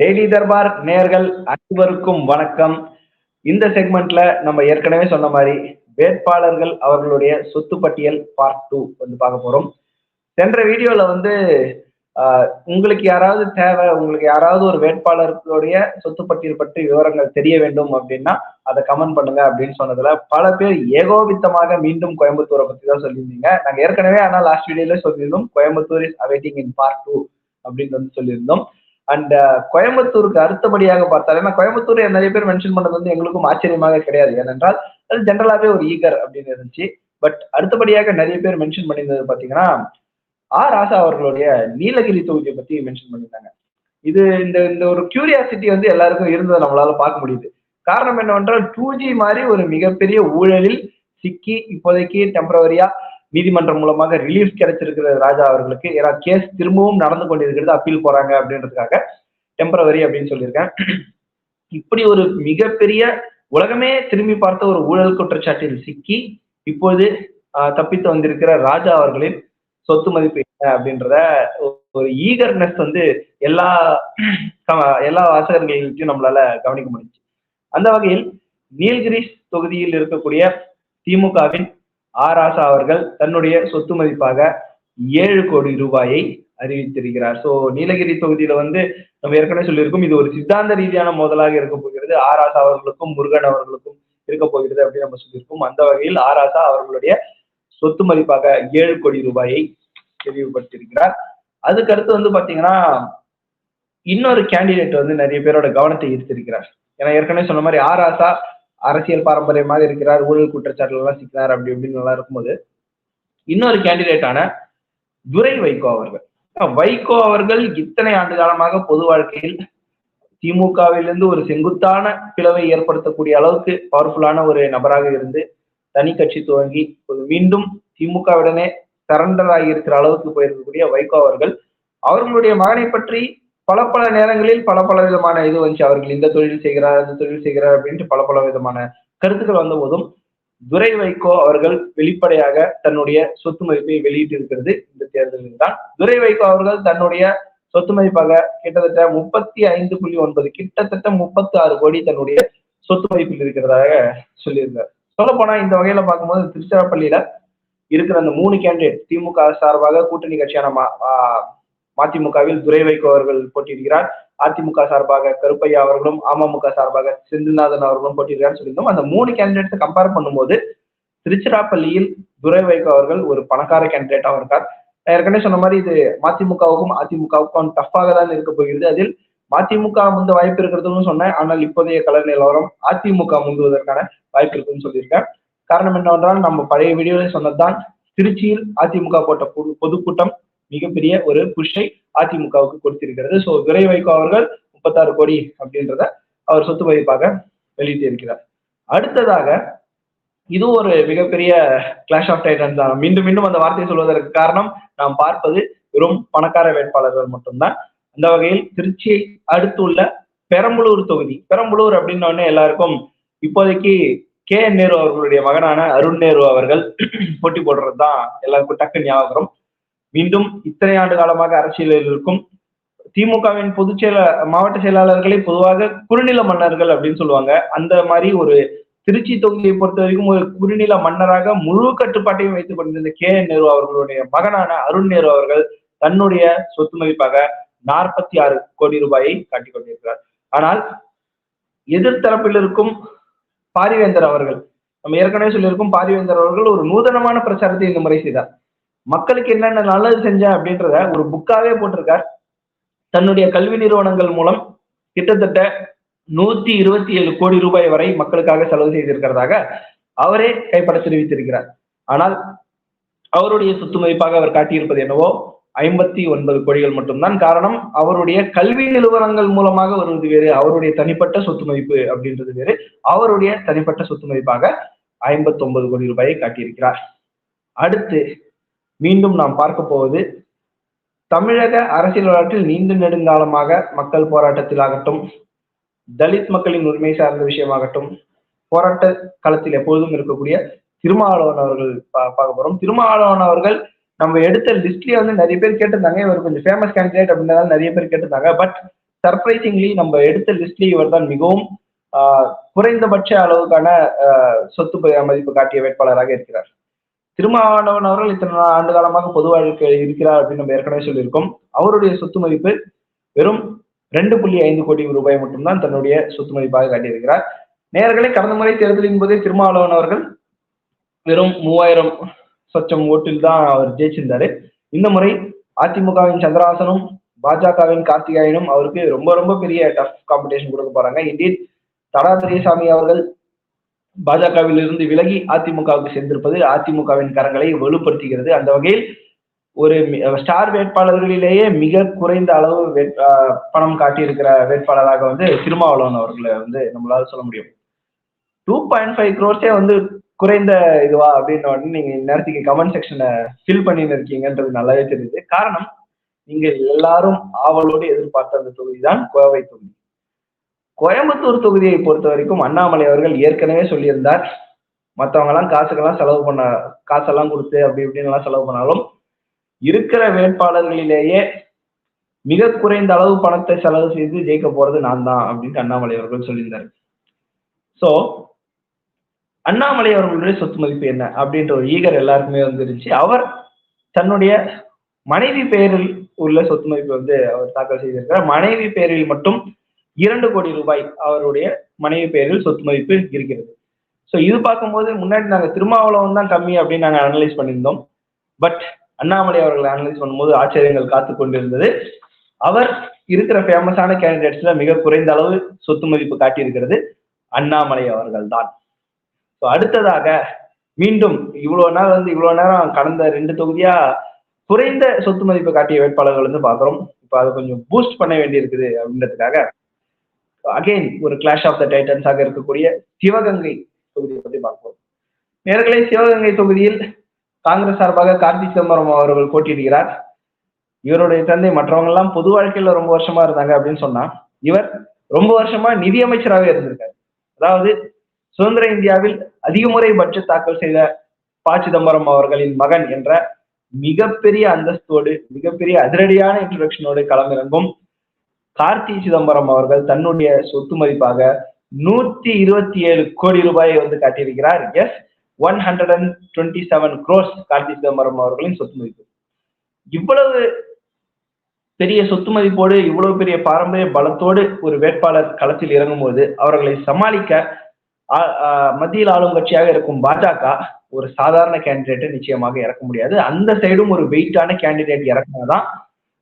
Daily Darbar நேர்கள் அனைவருக்கும் வணக்கம். இந்த செக்மெண்ட்ல நம்ம ஏற்கனவே சொன்ன மாதிரி வேட்பாளர்கள் அவர்களுடைய சொத்து பட்டியல் பார்ட் டூ வந்து பார்க்க போறோம். சென்ற வீடியோல வந்து உங்களுக்கு யாராவது தேவை உங்களுக்கு யாராவது ஒரு வேட்பாளர்களுடைய சொத்து பட்டியல் பற்றி விவரங்கள் தெரிய வேண்டும் அப்படின்னா அதை கமெண்ட் பண்ணுங்க அப்படின்னு சொன்னதுல பல பேர் ஏகோபித்தமாக மீண்டும் கோயம்புத்தூரை பத்தி தான் சொல்லியிருந்தீங்க. நாங்க ஏற்கனவே ஆனால் லாஸ்ட் வீடியோல சொல்லியிருந்தோம் Coimbatore is awaiting in part two அப்படின்னு வந்து சொல்லியிருந்தோம். அண்ட் uh, கோயம்புத்தூருக்கு அடுத்தபடியாக பார்த்தால் ஏன்னா கோயம்புத்தூர் நிறைய பேர் மென்ஷன் பண்ணது வந்து எங்களுக்கும் ஆச்சரியமாக கிடையாது. ஏனென்றால் அது ஜென்ரலாகவே ஒரு ஈகர் அப்படின்னு இருந்துச்சு. பட் அடுத்தபடியாக நிறைய பேர் மென்ஷன் பண்ணியிருந்தது பார்த்தீங்கன்னா ஆர் ராசா அவர்களுடைய நீலகிரி தொகுதியை பத்தி மென்ஷன் பண்ணியிருந்தாங்க. இது இந்த இந்த ஒரு கியூரியாசிட்டி வந்து எல்லாருக்கும் இருந்ததை நம்மளால பார்க்க முடியுது. காரணம் என்னவென்றால் டூ ஜி மாதிரி ஒரு மிகப்பெரிய ஊழலில் சிக்கி இப்போதைக்கு டெம்பரவரியா நீதிமன்றம் மூலமாக ரிலீஃப் கிடைச்சிருக்கிற ராஜா அவர்களுக்கு ஏன்னா கேஸ் திரும்பவும் நடந்து கொண்டிருக்கிறது அப்பீல் போறாங்க அப்படின்றதுக்காக டெம்பரவரி அப்படின்னு சொல்லியிருக்கேன். இப்படி ஒரு மிகப்பெரிய உலகமே திரும்பி பார்த்த ஒரு ஊழல் குற்றச்சாட்டில் சிக்கி இப்போது ஆஹ், தப்பித்து வந்திருக்கிற ராஜா அவர்களின் சொத்து மதிப்பு என்ன அப்படின்றத ஒரு ஈகர்னஸ் வந்து எல்லா எல்லா வாசகர்களையும் நம்மளால கவனிக்க முடிஞ்சு அந்த வகையில் நீல்கிரிஸ் தொகுதியில் இருக்கக்கூடிய திமுகவின் ஆர் அவர்கள் தன்னுடைய சொத்து மதிப்பாக ஏழு கோடி ரூபாயை அறிவித்திருக்கிறார். சோ நீலகிரி தொகுதியில வந்து நம்ம ஏற்கனவே சொல்லியிருக்கோம் இது ஒரு சித்தாந்த ரீதியான மோதலாக இருக்க போகிறது. ஆர் அவர்களுக்கும் முருகன் அவர்களுக்கும் இருக்க போகிறது அப்படின்னு நம்ம சொல்லியிருக்கோம். அந்த வகையில் ஆர் அவர்களுடைய சொத்து மதிப்பாக ஏழு கோடி ரூபாயை தெளிவுபடுத்தியிருக்கிறார். அதுக்கு அடுத்து வந்து பாத்தீங்கன்னா இன்னொரு கேண்டிடேட் வந்து நிறைய பேரோட கவனத்தை ஈர்த்திருக்கிறார். ஏன்னா ஏற்கனவே சொன்ன மாதிரி ஆர் அரசியல் பாரம்பரியமாக இருக்கிறார் ஊழல் குற்றச்சாட்டுல எல்லாம் சிக்கிறார் அப்படி இப்படின்னு நல்லா இருக்கும்போது இன்னொரு கேண்டிடேட்டான துரை வைகோ அவர்கள். வைகோ அவர்கள் இத்தனை ஆண்டு காலமாக பொது வாழ்க்கையில் திமுகவிலிருந்து ஒரு செங்குத்தான பிளவை ஏற்படுத்தக்கூடிய அளவுக்கு பவர்ஃபுல்லான ஒரு நபராக இருந்து தனி கட்சி துவங்கி மீண்டும் திமுகவுடனே சரண்டராகி இருக்கிற அளவுக்கு போயிருக்கக்கூடிய வைகோ அவர்கள் அவர்களுடைய மகனை பற்றி பல பல நேரங்களில் பல பல விதமான இது வந்துச்சு. அவர்கள் இந்த தொழில் செய்கிறார் இந்த தொழில் செய்கிறார் அப்படின்ட்டு பல பல விதமான கருத்துக்கள் வந்த போதும் துரை வைகோ அவர்கள் வெளிப்படையாக தன்னுடைய சொத்து மதிப்பை வெளியிட்டு இருக்கிறது இந்த தேர்தலில் தான் துரை வைகோ அவர்கள் தன்னுடைய சொத்து மதிப்பாக கிட்டத்தட்ட முப்பத்தி ஐந்து புள்ளி ஒன்பது கிட்டத்தட்ட முப்பத்தி ஆறு கோடி தன்னுடைய சொத்து மதிப்பில் இருக்கிறதாக சொல்லியிருந்தார். சொல்ல போனா இந்த வகையில பார்க்கும்போது திருச்சிராப்பள்ளியில இருக்கிற அந்த மூணு கேண்டிடேட் திமுக சார்பாக கூட்டணி கட்சியான ஆஹ் மதிமுகவில் துரை வைகோ அவர்கள் போட்டியிடுகிறார். அதிமுக சார்பாக கருப்பையா அவர்களும் அமமுக சார்பாக செந்தில்நாதன் அவர்களும் போட்டியிடுறான்னு சொல்லியிருந்தோம். அந்த மூணு கேண்டிடேட்ஸை கம்பேர் பண்ணும்போது திருச்சிராப்பள்ளியில் துரை வைகோ அவர்கள் ஒரு பணக்கார கேண்டிடேட்டாகவும் இருக்கார். ஏற்கனவே சொன்ன மாதிரி இது மதிமுகவுக்கும் அதிமுகவுக்கும் டஃப்பாக தான் இருக்க போகிறது. அதில் மதிமுக முந்த வாய்ப்பு இருக்கிறதுன்னு சொன்னேன். ஆனால் இப்போதைய கலர் நிலவரம் அதிமுக முந்துவதற்கான வாய்ப்பு இருக்குன்னு சொல்லியிருக்கேன். காரணம் என்னவென்றால் நம்ம பழைய வீடியோவில் சொன்னதுதான் திருச்சியில் அதிமுக போட்ட பொது பொதுக்கூட்டம் மிகப்பெரிய ஒரு புஷை அதிமுகவுக்கு கொடுத்திருக்கிறது. ஸோ துரை வைகோ அவர்கள் முப்பத்தாறு கோடி அப்படின்றத அவர் சொத்து மதிப்பாக வெளியிட்டு இருக்கிறார். அடுத்ததாக இது ஒரு மிகப்பெரிய கிளாஷ் ஆஃப் டைட்டன்ஸ் தான். மீண்டும் மீண்டும் அந்த வார்த்தையை சொல்வதற்கு காரணம் நாம் பார்ப்பது வெறும் பணக்கார வேட்பாளர்கள் மட்டும்தான். அந்த வகையில் திருச்சியை அடுத்துள்ள பெரம்பலூர் தொகுதி பெரம்பலூர் அப்படின்ன உடனே எல்லாருக்கும் இப்போதைக்கு கே என் நேரு அவர்களுடைய மகனான அருண் நேரு அவர்கள் போட்டி போடுறது தான் எல்லாருக்கும் டக்கு ஞாபகம் மீண்டும் இத்தனை ஆண்டு காலமாக அரசியலில் இருக்கும். திமுகவின் பொதுச் செயல மாவட்ட செயலாளர்களை பொதுவாக குறுநில மன்னர்கள் அப்படின்னு சொல்லுவாங்க. அந்த மாதிரி ஒரு திருச்சி தொகுதியை பொறுத்த வரைக்கும் ஒரு குறுநில மன்னராக முழு கட்டுப்பாட்டையும் வைத்துக் கொண்டிருந்த கே என் நேரு அவர்களுடைய மகனான அருண் நேரு அவர்கள் தன்னுடைய சொத்து மதிப்பாக நாற்பத்தி ஆறு கோடி ரூபாயை காட்டிக் கொண்டிருக்கிறார். ஆனால் எதிர்த்தரப்பில் இருக்கும் பாரிவேந்தர் அவர்கள் நம்ம ஏற்கனவே சொல்லியிருக்கும் பாரிவேந்தர் அவர்கள் ஒரு நூதனமான பிரச்சாரத்தை இந்த முறை செய்தார். மக்களுக்கு என்னென்ன நல்லது செஞ்சேன் அப்படின்றத ஒரு புக்காவே போட்டிருக்கார். தன்னுடைய கல்வி நிறுவனங்கள் மூலம் கிட்டத்தட்ட நூத்தி இருபத்தி ஏழு கோடி ரூபாய் வரை மக்களுக்காக செலவு செய்திருக்கிறதாக அவரே கைப்பட தெரிவித்திருக்கிறார். ஆனால் அவருடைய சொத்து மதிப்பாக அவர் காட்டியிருப்பது என்னவோ ஐம்பத்தி ஒன்பது கோடிகள் மட்டும்தான். காரணம் அவருடைய கல்வி நிறுவனங்கள் மூலமாக வருவது வேறு அவருடைய தனிப்பட்ட சொத்து மதிப்பு அப்படின்றது வேறு. அவருடைய தனிப்பட்ட சொத்து மதிப்பாக ஐம்பத்தி ஒன்பது கோடி ரூபாயை காட்டியிருக்கிறார். அடுத்து மீண்டும் நாம் பார்க்க போவது தமிழக அரசியல் வரலாற்றில் நீண்ட நெடுங்காலமாக மக்கள் போராட்டத்தில் ஆகட்டும் தலித் மக்களின் உரிமை சார்ந்த விஷயமாகட்டும் போராட்ட களத்தில் எப்பொழுதும் இருக்கக்கூடிய திருமாவளவன் அவர்கள் பா- பார்க்க போறோம். திருமாவளவன் அவர்கள் நம்ம எடுத்த லிஸ்ட்லயே வந்து நிறைய பேர் கேட்டிருந்தாங்க. இவர் கொஞ்சம் ஃபேமஸ் கேண்டிடேட் அப்படின்றதால நிறைய பேர் கேட்டிருந்தாங்க. பட் சர்ப்ரைசிங்லி நம்ம எடுத்த லிஸ்ட்லயே இவர் தான் மிகவும் ஆஹ், குறைந்தபட்ச அளவுக்கான ஆஹ், சொத்து மதிப்பு காட்டிய வேட்பாளராக இருக்கிறார். திருமாவளவன் அவர்கள் இத்தனை ஆண்டு காலமாக பொது வாழ்க்கையில் இருக்கிறார் அப்படின்னு நம்ம ஏற்கனவே சொல்லியிருக்கோம். அவருடைய சொத்து மதிப்பு வெறும் ரெண்டு புள்ளி ஐந்து கோடி ரூபாய் மட்டும்தான் தன்னுடைய சொத்து மதிப்பாக காட்டியிருக்கிறார். நேர்களை கடந்த முறை தேர்தலின் போதே திருமாவளவன் அவர்கள் வெறும் மூவாயிரம் சொச்சம் ஓட்டில் தான் அவர் ஜெயிச்சிருந்தாரு. இந்த முறை அதிமுகவின் சந்திரஹாசனும் பாஜகவின் கார்த்திகாயனும் அவருக்கு ரொம்ப ரொம்ப பெரிய டஃப் காம்படிஷன் கொடுக்க போறாங்க. இந்தின் தடா பெரியசாமி அவர்கள் பாஜகவில் இருந்து விலகி அதிமுகவுக்கு சென்றிருப்பது அதிமுகவின் கரங்களை வலுப்படுத்துகிறது. அந்த வகையில் ஒரு ஸ்டார் வேட்பாளர்களிலேயே மிக குறைந்த அளவு வேட்- ஆஹ் பணம் காட்டியிருக்கிற வேட்பாளராக வந்து திருமாவளவன் அவர்களை வந்து நம்மளால சொல்ல முடியும். டூ பாயிண்ட் ஃபைவ் க்ரோர்ஸே வந்து குறைந்த இதுவா அப்படின்னு உடனே நீங்க நேரத்துக்கு கமெண்ட் செக்ஷனை ஃபில் பண்ணின்னு இருக்கீங்கன்றது நல்லாவே தெரியுது. காரணம் நீங்க எல்லாரும் ஆவலோடு எதிர்பார்த்த அந்த தொகுதி தான் கோவை தொகுதி. கோயம்புத்தூர் தொகுதியை பொறுத்த வரைக்கும் அண்ணாமலை அவர்கள் ஏற்கனவே சொல்லியிருந்தார். மற்றவங்க எல்லாம் காசுக்கெல்லாம் செலவு பண்ண காசெல்லாம் கொடுத்து அப்படி இப்படின்னு எல்லாம் செலவு பண்ணாலும் இருக்கிற வேட்பாளர்களிலேயே மிக குறைந்த அளவு பணத்தை செலவு செய்து ஜெயிக்க போறது நான் தான் அப்படின்னு அண்ணாமலை அவர்கள் சொல்லியிருந்தார். சோ அண்ணாமலை அவர்களுடைய சொத்து மதிப்பு என்ன அப்படின்ற ஒரு ஈகர் எல்லாருக்குமே வந்துருச்சு. அவர் தன்னுடைய மனைவி பெயரில் உள்ள சொத்து மதிப்பு வந்து அவர் தாக்கல் செய்திருக்கிறார். மனைவி பெயரில் மட்டும் இரண்டு கோடி ரூபாய் அவருடைய மனைவி பெயரில் சொத்து மதிப்பு இருக்கிறது. ஸோ இது பார்க்கும்போது முன்னாடி நாங்கள் திருமாவளவன் தான் கம்மி அப்படின்னு நாங்கள் அனலைஸ் பண்ணியிருந்தோம். பட் அண்ணாமலை அவர்களை அனலைஸ் பண்ணும்போது ஆச்சரியங்கள் காத்து கொண்டிருந்தது. அவர் இருக்கிற ஃபேமஸான கேண்டிடேட்ஸ்ல மிக குறைந்த அளவு சொத்து மதிப்பு காட்டியிருக்கிறது அண்ணாமலை அவர்கள் தான். ஸோ அடுத்ததாக மீண்டும் இவ்வளவு நாள் வந்து இவ்வளவு நேரம் கடந்த ரெண்டு தொகுதியா குறைந்த சொத்து மதிப்பு காட்டிய வேட்பாளர்கள் வந்து பார்க்குறோம். இப்போ அதை கொஞ்சம் பூஸ்ட் பண்ண வேண்டியிருக்குது அப்படின்றதுக்காக அகைன் ஒரு கிளாஷ் ஆஃப் த டைட்டன்ஸாக இருக்கக்கூடிய சிவகங்கை தொகுதியை பற்றி பார்ப்போம். நேர்களை சிவகங்கை தொகுதியில் காங்கிரஸ் சார்பாக கார்த்தி சிதம்பரம் அவர்கள் போட்டியிடுகிறார். இவருடைய தந்தை மற்றவங்க எல்லாம் பொது வாழ்க்கையில ரொம்ப வருஷமா இருந்தாங்க அப்படின்னு சொன்னா இவர் ரொம்ப வருஷமா நிதியமைச்சராகவே இருந்திருக்காரு. அதாவது சுதந்திர இந்தியாவில் அதிக முறை பட்ஜெட் தாக்கல் செய்த ப. சிதம்பரம் அவர்களின் மகன் என்ற மிகப்பெரிய அந்தஸ்தோடு மிகப்பெரிய அதிரடியான இன்ட்ரடக்ஷனோடு களமிறங்கும் கார்த்தி சிதம்பரம் அவர்கள் தன்னுடைய சொத்து மதிப்பாக நூத்தி இருபத்தி ஏழு கோடி ரூபாயை வந்து காட்டியிருக்கிறார். S one hundred and twenty seven crores Karthi Chidambaram அவர்களின் சொத்து மதிப்பு. இவ்வளவு பெரிய சொத்து மதிப்போடு இவ்வளவு பெரிய பாரம்பரிய பலத்தோடு ஒரு வேட்பாளர் களத்தில் இறங்கும் போது அவர்களை சமாளிக்க மத்தியில் ஆளும் கட்சியாக இருக்கும் பாஜக ஒரு சாதாரண கேண்டிடேட்டை நிச்சயமாக இறக்க முடியாது. அந்த சைடும் ஒரு வெயிட்டான கேண்டிடேட் இறக்கினாதான்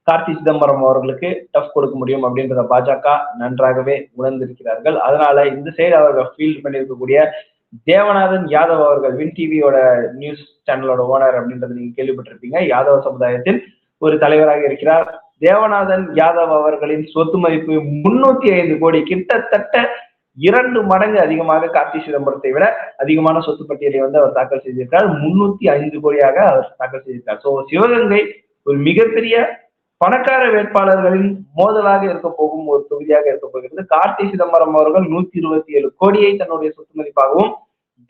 கார்த்தி சிதம்பரம் அவர்களுக்கு டஃப் கொடுக்க முடியும் அப்படின்றத பாஜக நன்றாகவே உணர்ந்திருக்கிறார்கள். அதனால இந்த சைடு அவர்கள் ஃபீல்ட் பண்ணியிருக்கக்கூடிய தேவநாதன் யாதவ் அவர்கள் வின் டிவியோட நியூஸ் சேனலோட ஓனர் அப்படின்றத நீங்க கேள்விப்பட்டிருப்பீங்க. யாதவ சமுதாயத்தில் ஒரு தலைவராக இருக்கிறார். தேவநாதன் யாதவ் அவர்களின் சொத்து மதிப்பு முன்னூத்தி ஐந்து கோடி. கிட்டத்தட்ட இரண்டு மடங்கு அதிகமாக கார்த்தி சிதம்பரத்தை விட அதிகமான சொத்து பட்டியலை வந்து அவர் தாக்கல் செய்திருக்கிறார். முன்னூத்தி ஐந்து கோடியாக அவர் தாக்கல் செய்திருக்கார் சோ சிவகங்கை ஒரு மிகப்பெரிய பணக்கார வேட்பாளர்களின் மோதலாக இருக்க போகும் ஒரு தொகுதியாக இருக்க போகிறது. கார்த்தி சிதம்பரம் அவர்கள் நூத்தி இருபத்தி ஏழு கோடியை தன்னுடைய சொத்து மதிப்பாகவும்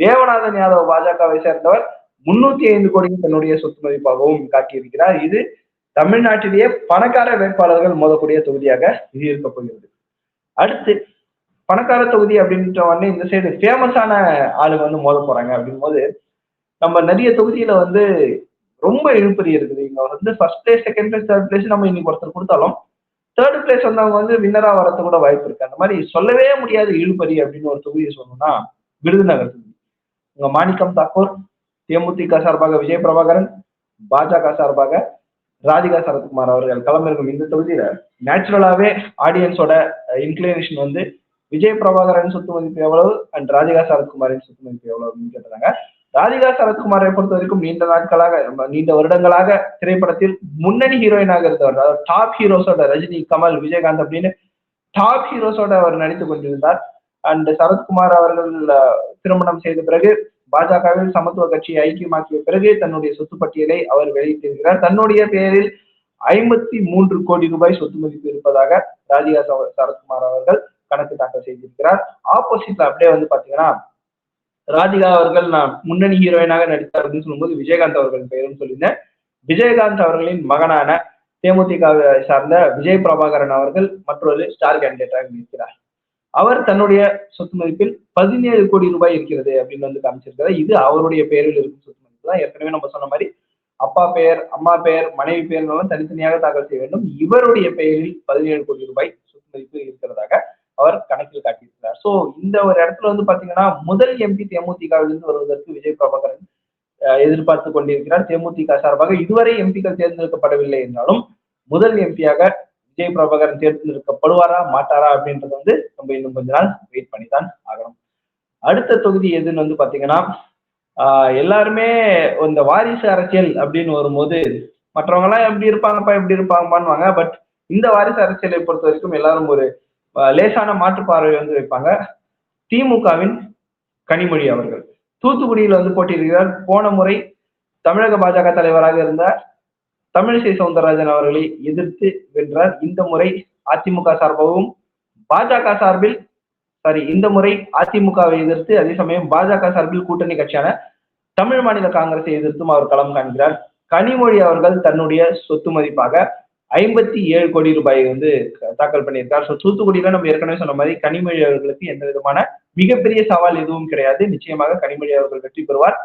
தேவநாதன் யாதவ் பாஜகவை சேர்ந்தவர் முன்னூத்தி ஐந்து கோடியை தன்னுடைய சொத்து மதிப்பாகவும் காட்டியிருக்கிறார். இது தமிழ்நாட்டிலேயே பணக்கார வேட்பாளர்கள் மோதக்கூடிய தொகுதியாக இது இருக்க போகிறது. அடுத்து பணக்கார தொகுதி அப்படின்ற உடனே இந்த சைடு ஃபேமஸான ஆளுங்க வந்து மோத போறாங்க. அப்படின் போது நம்ம நிறைய தொகுதியில வந்து ரொம்ப இழுப்பறி இருக்குது. இங்க வந்து first place second place third place நம்ம இன்னைக்கு ஒருத்தர் கொடுத்தாலும் தேர்ட் பிளேஸ் வந்தவங்க வந்து வின்னரா வரது கூட வாய்ப்பு இருக்கு. அந்த மாதிரி சொல்லவே முடியாது இழுபறி அப்படின்னு ஒரு தொகுதியை சொல்லணும்னா விருதுநகர் தொகுதி. உங்க மாணிக்கம் தாக்கூர் தேமுதிக சார்பாக விஜய் பிரபாகரன் பாஜக சார்பாக ராதிகா சரத்குமார் அவர்கள் களமிறங்கும் இந்த தொகுதியில நேச்சுரலாவே ஆடியன்ஸோட இன்க்ளினேஷன் வந்து விஜய் பிரபாகரன் சொத்து மதிப்பு எவ்வளவு அண்ட் ராதிகா சரத்குமாரின் சொத்து மதிப்பு எவ்வளவு அப்படின்னு கேட்டாங்க ராதிகா சரத்குமாரை பொறுத்த வரைக்கும் நீண்ட நாட்களாக நீண்ட வருடங்களாக திரைப்படத்தில் முன்னணி ஹீரோயினாக இருந்தவர் அதாவது டாப் ஹீரோஸோட ரஜினி கமல் விஜயகாந்த் அப்படின்னு டாப் ஹீரோஸோட அவர் நடித்துக் கொண்டிருந்தார். அண்ட் சரத்குமார் அவர்கள் திருமணம் செய்த பிறகு பாஜகவில் சமத்துவ கட்சியை ஐக்கியமாக்கிய பிறகு தன்னுடைய சொத்து பட்டியலை அவர் வெளியிட்டிருக்கிறார். தன்னுடைய பெயரில் ஐம்பத்தி மூன்று கோடி ரூபாய் சொத்து மதிப்பு இருப்பதாக ராதிகா சரத்குமார் அவர்கள் கணக்கு தாக்கல் செய்திருக்கிறார். ஆப்போசிட்ல அப்படியே வந்து பாத்தீங்கன்னா ராதிகா அவர்கள் நான் முன்னணி ஹீரோயினாக நடித்தார் அப்படின்னு சொல்லும்போது விஜயகாந்த் அவர்கள் பெயரும் சொல்லியிருந்தேன். விஜயகாந்த் அவர்களின் மகனான தேமுதிகவை சார்ந்த விஜய் பிரபாகரன் அவர்கள் மற்றொரு ஸ்டார் கேண்டிடேட்டாக இருக்கிறார் அவர் தன்னுடைய சொத்து மதிப்பில் பதினேழு கோடி ரூபாய் இருக்கிறது அப்படின்னு வந்து காமிச்சிருக்காரு இது அவருடைய பெயரில் இருக்கும் சொத்து மதிப்பு தான். ஏற்கனவே நம்ம சொன்ன மாதிரி அப்பா பெயர் அம்மா பெயர் மனைவி பெயர் தனித்தனியாக தாக்கல் செய்ய வேண்டும். இவருடைய பெயரில் பதினேழு கோடி ரூபாய் சொத்து மதிப்பு இருக்கிறதாக அவர் கணக்கில் காட்டியிருக்கிறார். சோ இந்த ஒரு இடத்துல வந்து பாத்தீங்கன்னா முதல் எம்பி தேமுதிகவிலிருந்து வருவதற்கு விஜய் பிரபாகரன் எதிர்பார்த்து கொண்டிருக்கிறார். தேமுதிக சார்பாக இதுவரை எம்பிக்கள் தேர்ந்தெடுக்கப்படவில்லை என்றாலும் முதல் எம்பியாக விஜய் பிரபாகரன் தேர்ந்தெடுக்கப்படுவாரா மாட்டாரா அப்படின்றது வந்து நம்ம இன்னும் கொஞ்ச நாள் வெயிட் பண்ணி தான் ஆகணும். அடுத்த தொகுதி எதுன்னு வந்து பாத்தீங்கன்னா ஆஹ் எல்லாருமே இந்த வாரிசு அரசியல் அப்படின்னு வரும்போது மற்றவங்க எல்லாம் எப்படி இருப்பாங்கப்பா எப்படி இருப்பாங்கப்பான்னுவாங்க பட் இந்த வாரிசு அரசியலை பொறுத்த வரைக்கும் எல்லாரும் ஒரு லேசான மாற்று பார்வை வந்து வைப்பாங்க. திமுகவின் கனிமொழி அவர்கள். தூத்துக்குடியில் வந்து போட்டியிடுகிறார். போன முறை தமிழக பாஜக தலைவராக இருந்த தமிழிசை சவுந்தரராஜன் அவர்களை எதிர்த்து வென்றார். இந்த முறை அதிமுக சார்பாகவும் பாஜக சார்பில் சாரி இந்த முறை அதிமுகவை எதிர்த்து அதே சமயம் பாஜக சார்பில் கூட்டணி கட்சியான தமிழ் மாநில காங்கிரஸை எதிர்த்தும் அவர் களம் காண்கிறார். கனிமொழி அவர்கள் தன்னுடைய சொத்து மதிப்பாக ஐம்பத்தி ஏழு கோடி ரூபாய் வந்து தாக்கல் பண்ணியிருக்கார். ஸோ தூத்துக்குடியில நம்ம ஏற்கனவே சொன்ன மாதிரி கனிமொழி அவர்களுக்கு எந்த விதமான மிகப்பெரிய சவால் எதுவும் கிடையாது. நிச்சயமாக கனிமொழி அவர்கள் வெற்றி பெறுவார்.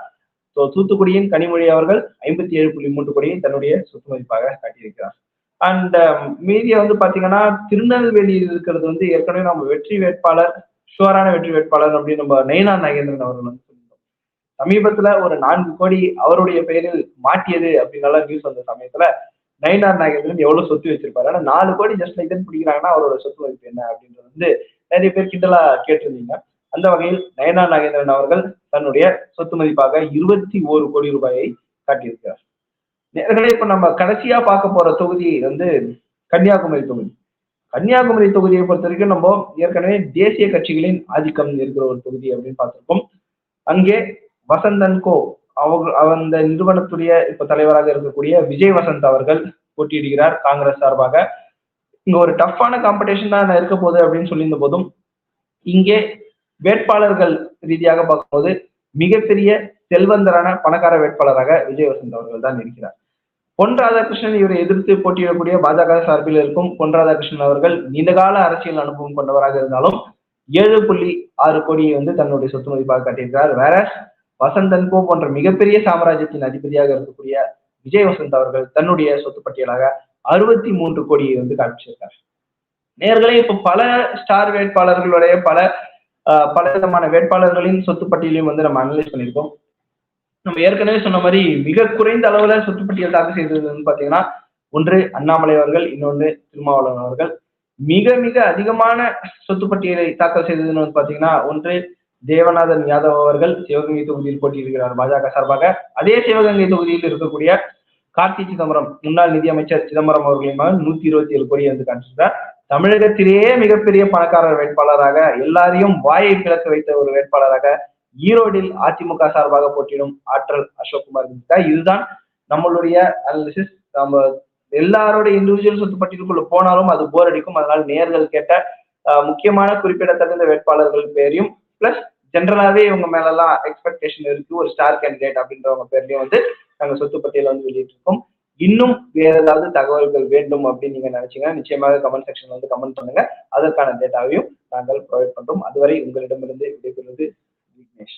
ஸோ தூத்துக்குடியின் கனிமொழி அவர்கள் ஐம்பத்தி ஏழு புள்ளி மூன்று கோடியை தன்னுடைய சொத்து மதிப்பாக காட்டியிருக்கிறார் அண்ட் um, மீதியா வந்து பாத்தீங்கன்னா திருநெல்வேலியில் இருக்கிறது வந்து ஏற்கனவே நம்ம வெற்றி வேட்பாளர் ஷுவரான வெற்றி வேட்பாளர் அப்படின்னு நம்ம நயனா நாகேந்திரன் அவர்கள் வந்து சொல்லியிருந்தோம். சமீபத்துல ஒரு நான்கு கோடி அவருடைய பெயரில் மாட்டியது அப்படின்னால நியூஸ் வந்த சமயத்துல நயினார் நாகேந்திரன் எவ்வளவு சொத்து வச்சிருப்பாரு? ஆனா நாலு கோடி ஜஸ்ட் லைக் பிடிக்கிறாங்கன்னா அவரோட சொத்து மதிப்பு என்ன அப்படின்றது வந்து நிறைய பேர் கிண்டலா கேட்டிருந்தீங்க. அந்த வகையில் நயனார் நாகேந்திரன் அவர்கள் தன்னுடைய சொத்து மதிப்பாக இருபத்தி ஓரு கோடி ரூபாயை காட்டியிருக்கிறார். நேர்களே இப்ப நம்ம கடைசியா பார்க்க போற தொகுதி வந்து கன்னியாகுமரி தொகுதி. கன்னியாகுமரி தொகுதியை பொறுத்த வரைக்கும் நம்ம ஏற்கனவே தேசிய கட்சிகளின் ஆதிக்கம் இருக்கிற ஒரு தொகுதி அப்படின்னு பார்த்திருக்கோம் அங்கே வசந்தன் கோ அவங்க அந்த நிறுவனத்துடைய இப்ப தலைவராக இருக்கக்கூடிய விஜய் வசந்த் அவர்கள் போட்டியிடுகிறார் காங்கிரஸ் சார்பாக. இங்க ஒரு டஃப்பான காம்படிஷன் தான் இருக்க போகுது அப்படின்னு சொல்லியிருந்த போதும் இங்கே வேட்பாளர்கள் ரீதியாக பார்க்கும்போது மிகப்பெரிய செல்வந்தரான பணக்கார வேட்பாளராக விஜய் வசந்த் அவர்கள் தான் இருக்கிறார். பொன் ராதாகிருஷ்ணன் இவரை எதிர்த்து போட்டியிடக்கூடிய பாஜக சார்பில் இருக்கும் பொன் ராதாகிருஷ்ணன் அவர்கள் நீண்டகால அரசியல் அனுபவம் கொண்டவராக இருந்தாலும் ஏழு புள்ளி ஆறு கோடியை வந்து தன்னுடைய சொத்து மதிப்பாக காட்டியிருக்கிறார். வேற வசந்தன் கோ போன்ற மிகப்பெரிய சாம்ராஜ்யத்தின் அதிபதியாக இருக்கக்கூடிய விஜய் வசந்த் அவர்கள் தன்னுடைய சொத்து பட்டியலாக அறுபத்தி மூன்று கோடியை வந்து காமிச்சிருக்காரு. நேர்களே இப்ப பல ஸ்டார் வேட்பாளர்களுடைய பல ஆஹ், பல விதமான வேட்பாளர்களின் சொத்து பட்டியலையும் வந்து நம்ம அனலைஸ் பண்ணியிருக்கோம். நம்ம ஏற்கனவே சொன்ன மாதிரி மிக குறைந்த அளவுல சொத்து பட்டியல் தாக்கல் செய்ததுன்னு பாத்தீங்கன்னா ஒன்று அண்ணாமலை அவர்கள் இன்னொன்று திருமாவளவன் அவர்கள். மிக மிக அதிகமான சொத்து பட்டியலை தாக்கல் செய்ததுன்னு வந்து பாத்தீங்கன்னா ஒன்று தேவநாதன் யாதவ் அவர்கள் சிவகங்கை தொகுதியில் போட்டியிடுகிறார். பாஜக சார்பாக அதே சிவகங்கை தொகுதியில் இருக்கக்கூடிய கார்த்தி சிதம்பரம் முன்னாள் நிதியமைச்சர் சிதம்பரம் அவர்களின் மகன் நூத்தி இருபத்தி ஏழு கோடி வந்து காண்பித்தார் தமிழகத்திலேயே மிகப்பெரிய பணக்காரர் வேட்பாளராக எல்லாரையும் வாயை பிளக்க வைத்த ஒரு வேட்பாளராக ஈரோடில் அதிமுக சார்பாக போட்டியிடும் ஆற்றல் அசோக்குமார் இருக்கார் இதுதான் நம்மளுடைய அனாலிசிஸ் நம்ம எல்லாரோட இண்டிவிஜுவல் சொத்து பட்டியலுக்குள்ள போனாலும் அது போர் அடிக்கும். அதனால் நேர்கள் கேட்ட ஆஹ், முக்கியமான குறிப்பிடத்தகுந்த வேட்பாளர்கள் பேரையும் பிளஸ் ஜென்ரலாவே இவங்க மேலெல்லாம் எக்ஸ்பெக்டேஷன் இருக்கு. ஒரு ஸ்டார் கேண்டிடேட் அப்படின்றவங்க பேர்லயும் வந்து நாங்க சொத்து பட்டியல வந்து வெளியிட்டிருக்கோம். இன்னும் வேற ஏதாவது தகவல்கள் வேண்டும் அப்படின்னு நீங்க நினைச்சீங்கன்னா நிச்சயமாக கமெண்ட் செக்ஷன்ல வந்து கமெண்ட் பண்ணுங்க. அதற்கான டேட்டாவையும் நாங்கள் ப்ரொவைட் பண்றோம். அதுவரை உங்களிடமிருந்து விடைபெறுவது விக்னேஷ்.